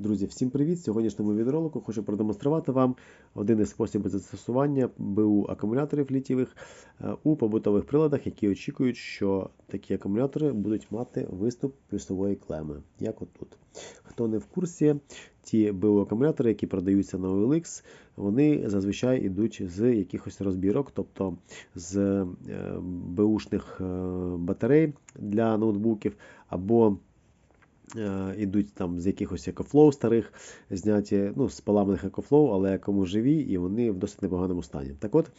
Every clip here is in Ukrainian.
Друзі, всім привіт! В сьогоднішньому відеоролику хочу продемонструвати вам один із способів застосування БУ акумуляторів літієвих е, у побутових приладах, які очікують, що такі акумулятори будуть мати виступ плюсової клеми, як отут. Хто не в курсі, ті БУ акумулятори, які продаються на OLX, вони зазвичай йдуть з якихось розбірок, тобто з е, БУшних е, батарей для ноутбуків або Ідуть там з якихось екофлоу старих, зняті ну, з поламаних екофлоу, але кому живі, і вони в досить непоганому стані. Так от,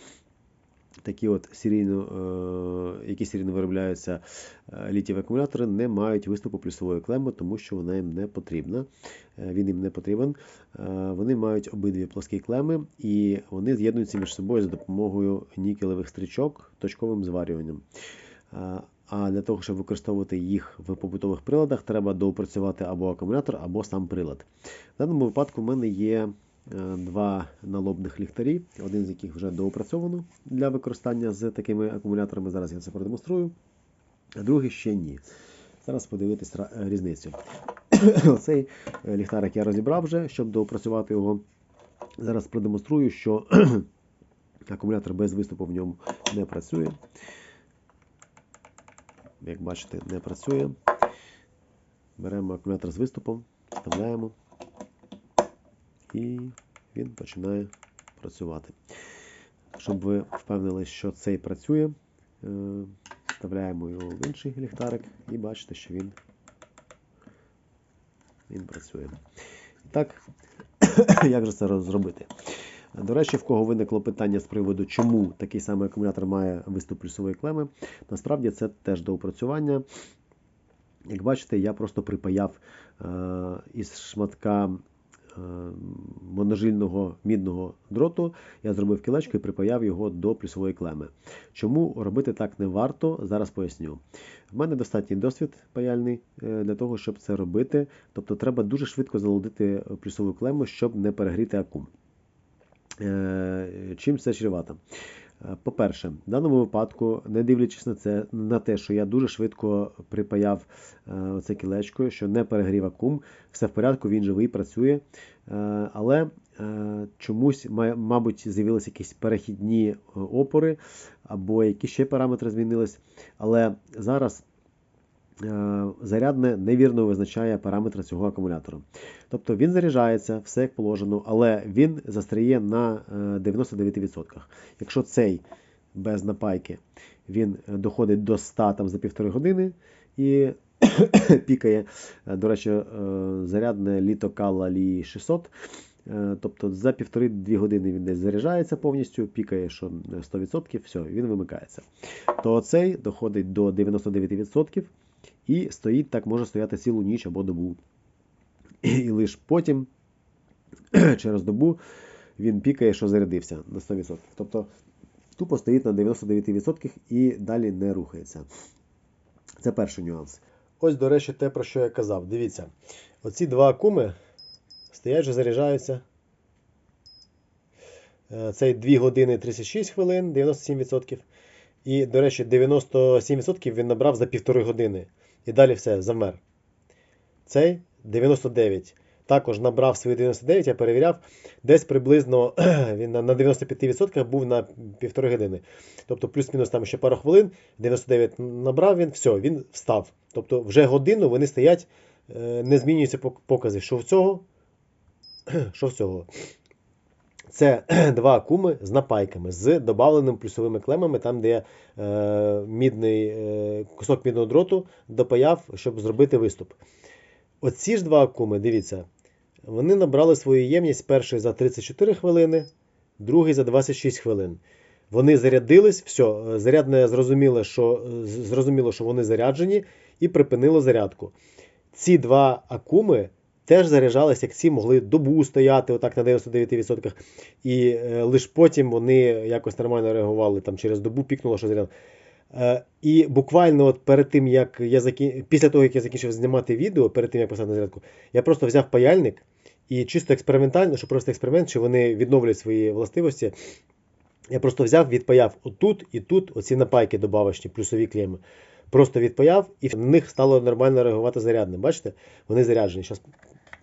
такі от серійно, е, які серійно виробляються е, акумулятори, не мають виступу плюсової клеми, тому що вона їм не потрібна. Е, він їм не потрібен. Е, вони мають обидві плоскі клеми, і вони з'єднуються між собою за допомогою нікелевих стрічок точковим зварюванням. А для того, щоб використовувати їх в побутових приладах, треба доопрацювати або акумулятор, або сам прилад. В даному випадку в мене є е, два налобних ліхтарі, один з яких вже доопрацьовано для використання з такими акумуляторами. Зараз я це продемонструю, а другий ще ні. Зараз подивитись е, різницю. Оцей е, ліхтарик я розібрав вже, щоб доопрацювати його. Зараз продемонструю, що акумулятор без виступу в ньому не працює як бачите, не працює. Беремо акумулятор з виступом, вставляємо і він починає працювати. Щоб ви впевнились, що цей працює, е, вставляємо його в інший ліхтарик і бачите, що він, він працює. Так, як же це зробити? До речі, в кого виникло питання з приводу, чому такий самий акумулятор має виступ плюсової клеми, насправді це теж доопрацювання. Як бачите, я просто припаяв е, із шматка е, моножильного мідного дроту, я зробив кілечко і припаяв його до плюсової клеми. Чому робити так не варто, зараз поясню. В мене достатній досвід паяльний е, для того, щоб це робити. Тобто треба дуже швидко залудити плюсову клему, щоб не перегріти акум. Е, Чим це чревато? Е, По-перше, в даному випадку, не дивлячись на це, на те, що я дуже швидко припаяв е, оце кілечко, що не перегрів акум, все в порядку, він живий, працює. Але чомусь, мабуть, з'явилися якісь перехідні опори, або які ще параметри змінились. Але зараз зарядне невірно визначає параметри цього акумулятора. Тобто він заряджається, все як положено, але він застряє на е, 99%. Якщо цей без напайки він е, доходить до 100 там, за півтори години і пікає, Е, до речі, е, зарядне літо Кала Лі 600. Е, Тобто за півтори-дві години він десь заряджається повністю, пікає, що 100%, все, він вимикається. То цей доходить до 99% і стоїть так, може стояти цілу ніч або добу. І лише потім, через добу, він пікає, що зарядився на 100%. Тобто тупо стоїть на 99% і далі не рухається. Це перший нюанс. Ось, до речі, те, про що я казав. Дивіться, оці два акуми стоять вже заряджаються. Е, Цей 2 години 36 хвилин, 97%. І, до речі, 97% він набрав за півтори години. І далі все, замер. Цей 99. Також набрав свої 99, я перевіряв. Десь приблизно він на на 95% був на півтори години. Тобто, плюс-мінус там ще пару хвилин, 99 набрав він, все, він встав. Тобто, вже годину вони стоять, е, не змінюються покази. Що в цього? Що в цього? Це два акуми з напайками, з додавленими плюсовими клемами, там, де е, мідний, е, кусок мідного дроту допаяв, щоб зробити виступ. Оці ж два акуми, дивіться, вони набрали свою ємність перший за 34 хвилини, другий за 26 хвилин. Вони зарядились, все, зарядне зрозуміло, що, зрозуміло, що вони заряджені, і припинило зарядку. Ці два акуми теж заряджались, як ці могли добу стояти отак на 99%. І е, лише потім вони якось нормально реагували, там через добу пікнуло, що заряд. Е, і буквально от перед тим, як я закі... після того, як я закінчив знімати відео, перед тим, як поставити на зарядку, я просто взяв паяльник і чисто експериментально, щоб просто експеримент, чи вони відновлюють свої властивості. Я просто взяв, відпаяв отут і тут оці напайки добавочні, плюсові клеми. Просто відпаяв, і в них стало нормально реагувати зарядним. Бачите? Вони заряджені. Зараз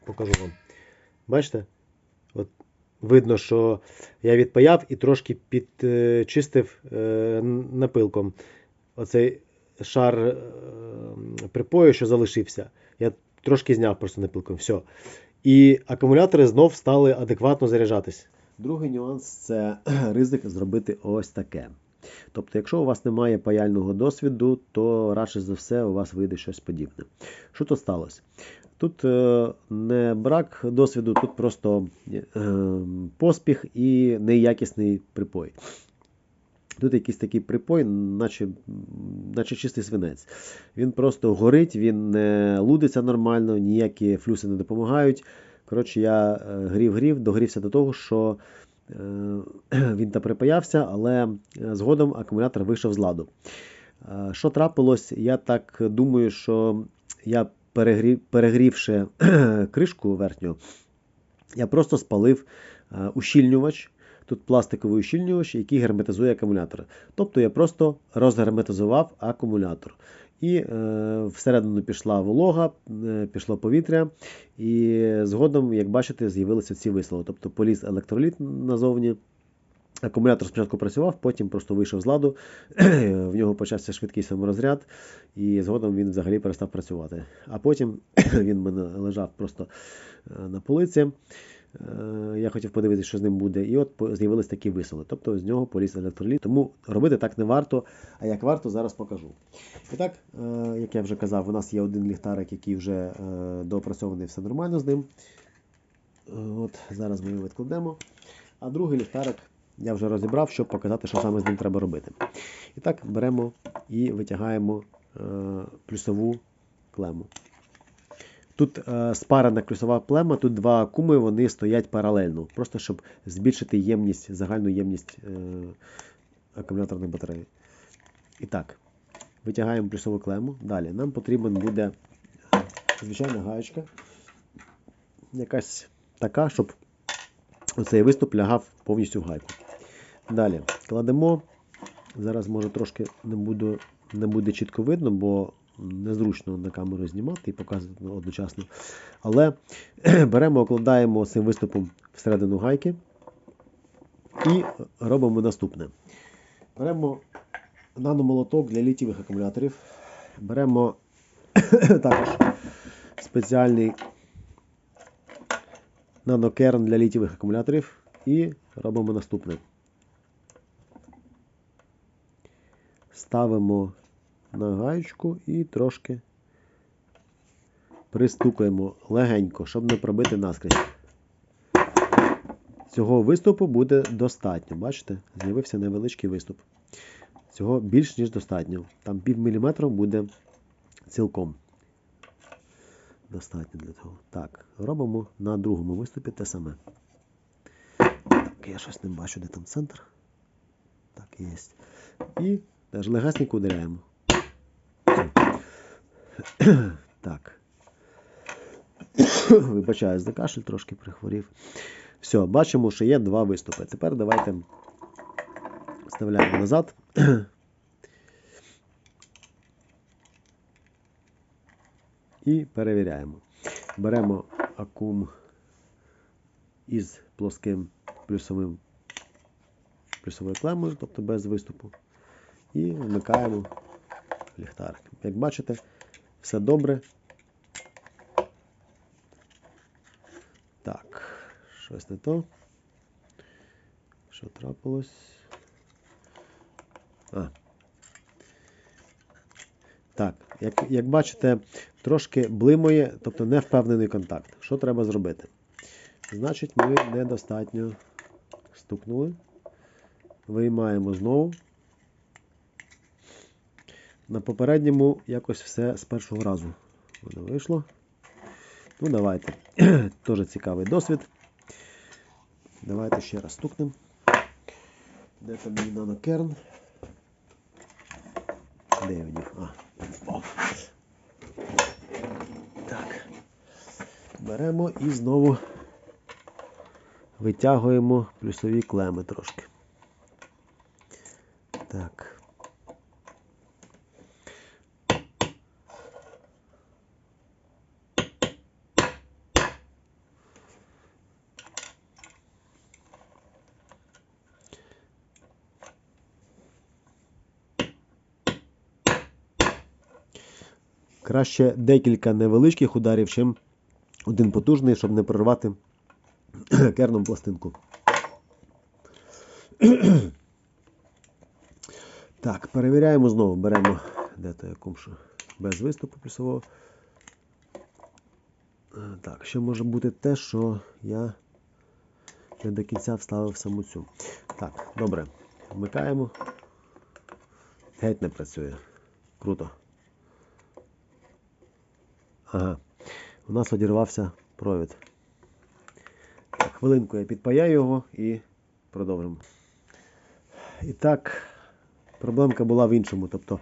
покажу вам. Бачите? От видно, що я відпаяв і трошки підчистив е, напилком. Оцей шар е, припою, що залишився. Я трошки зняв просто напилком. Все. І акумулятори знов стали адекватно заряджатись. Другий нюанс це ризик зробити ось таке. Тобто, якщо у вас немає паяльного досвіду, то радше за все у вас вийде щось подібне. Що тут сталося? Тут е, не брак досвіду, тут просто е, поспіх і неякісний припой. Тут якийсь такий припой, наче, наче чистий свинець. Він просто горить, він не лудиться нормально, ніякі флюси не допомагають. Коротше, я е, грів-грів, догрівся до того, що він та припаявся, але згодом акумулятор вийшов з ладу. Що трапилось? Я так думаю, що я перегрівши кришку верхню, я просто спалив е, ущільнювач. Тут пластиковий ущільнювач, який герметизує акумулятор. Тобто я просто розгерметизував акумулятор. І е, всередину пішла волога, е, пішло повітря, і згодом, як бачите, з'явилися ці висови. Тобто поліз електроліт назовні. Акумулятор спочатку працював, потім просто вийшов з ладу, в нього почався швидкий саморозряд, і згодом він взагалі перестав працювати. А потім він мене лежав просто е, на полиці. Е, Я хотів подивитися, що з ним буде, і от з'явились такі висоли. Тобто з нього поліз електроліт. Тому робити так не варто. А як варто, зараз покажу. І так, е, як я вже казав, у нас є один ліхтарик, який вже доопрацьований, все нормально з ним. От Зараз ми його відкладемо. А другий ліхтарик я вже розібрав, щоб показати, що саме з ним треба робити. І так, беремо і витягаємо е, плюсову клему. Тут е, спарена плюсова плема, тут два куми, вони стоять паралельно, просто щоб збільшити ємність, загальну ємність е, акумуляторної батареї. І так, витягаємо плюсову клему. Далі нам потрібен буде е, звичайна гаєчка, якась така, щоб оцей виступ лягав повністю в гайку. Далі кладемо. Зараз може трошки не, буду, не буде чітко видно, бо незручно на камеру знімати і показувати одночасно. Але беремо, окладаємо цим виступом всередину гайки і робимо наступне. Беремо наномолоток для літієвих акумуляторів. Беремо також спеціальний нанокерн для літієвих акумуляторів і робимо наступне. Ставимо на гаєчку і трошки пристукаємо легенько, щоб не пробити наскрізь. Цього виступу буде достатньо. Бачите? З'явився невеличкий виступ. Цього більш ніж достатньо. Там пів міліметра буде цілком. Достатньо для того. Так, робимо на другому виступі те саме. Так, я щось не бачу, де там центр. Так, є. І теж легасенько ударяємо. Так. Вибачаю за кашель, трошки прихворів. Все, бачимо, що є два виступи. Тепер давайте вставляємо назад. І перевіряємо. Беремо акум із плоским плюсовим плюсовою клемою, тобто без виступу. І вмикаємо ліхтарик. Як бачите, все добре. Так, щось не то. Що трапилось? А. Так, як, як бачите, трошки блимає, тобто не впевнений контакт. Що треба зробити? Значить, ми недостатньо стукнули. Виймаємо знову. На попередньому якось все з першого разу воно вийшло. Ну, давайте. Теж цікавий досвід. Давайте ще раз стукнемо. Де там мій нанокерн? Де я вдів? А. Так. Беремо і знову витягуємо плюсові клеми трошки. Краще декілька невеличких ударів, чим один потужний, щоб не прорвати керном пластинку. Так, перевіряємо знову. Беремо де то якомшу без виступу плюсового. Е, Так, ще може бути те, що я не до кінця вставив саму цю. Так, добре. Вмикаємо. Геть не працює. Круто. Ага. У нас одірвався провід. Так, хвилинку я підпаяю його і продовжимо. І так, проблемка була в іншому. Тобто,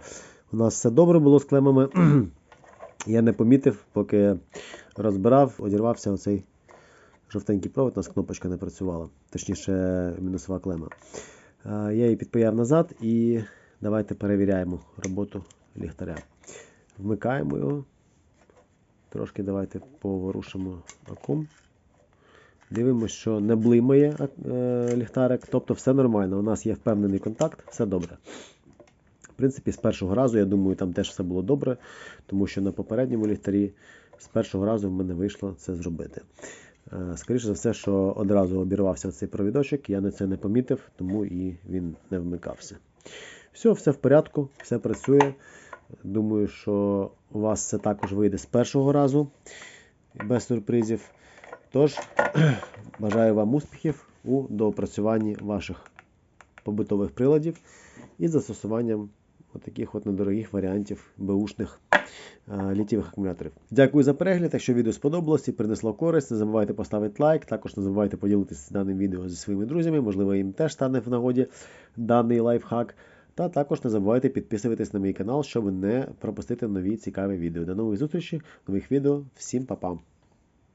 у нас все добре було з клемами. Я не помітив, поки розбирав, одірвався оцей жовтенький провод, у нас кнопочка не працювала, точніше, мінусова клема. Я її підпаяв назад і давайте перевіряємо роботу ліхтаря. Вмикаємо його. Трошки давайте поворушимо акум. Дивимося, що не блимає е, ліхтарик, тобто все нормально. У нас є впевнений контакт, все добре. В принципі, з першого разу, я думаю, там теж все було добре, тому що на попередньому ліхтарі з першого разу в мене вийшло це зробити. Е, Скоріше за все, що одразу обірвався цей провідочок, я на це не помітив, тому і він не вмикався. Все, все в порядку, все працює. Думаю, що у вас це також вийде з першого разу, без сюрпризів. Тож, бажаю вам успіхів у доопрацюванні ваших побутових приладів і застосуванням таких от недорогих варіантів беушних е, літівих акумуляторів. Дякую за перегляд. Якщо відео сподобалось і принесло користь, не забувайте поставити лайк. Також не забувайте поділитися даним відео зі своїми друзями. Можливо, їм теж стане в нагоді даний лайфхак. Та також не забувайте підписуватись на мій канал, щоб не пропустити нові цікаві відео. До нових зустрічей, нових відео. Всім па-па!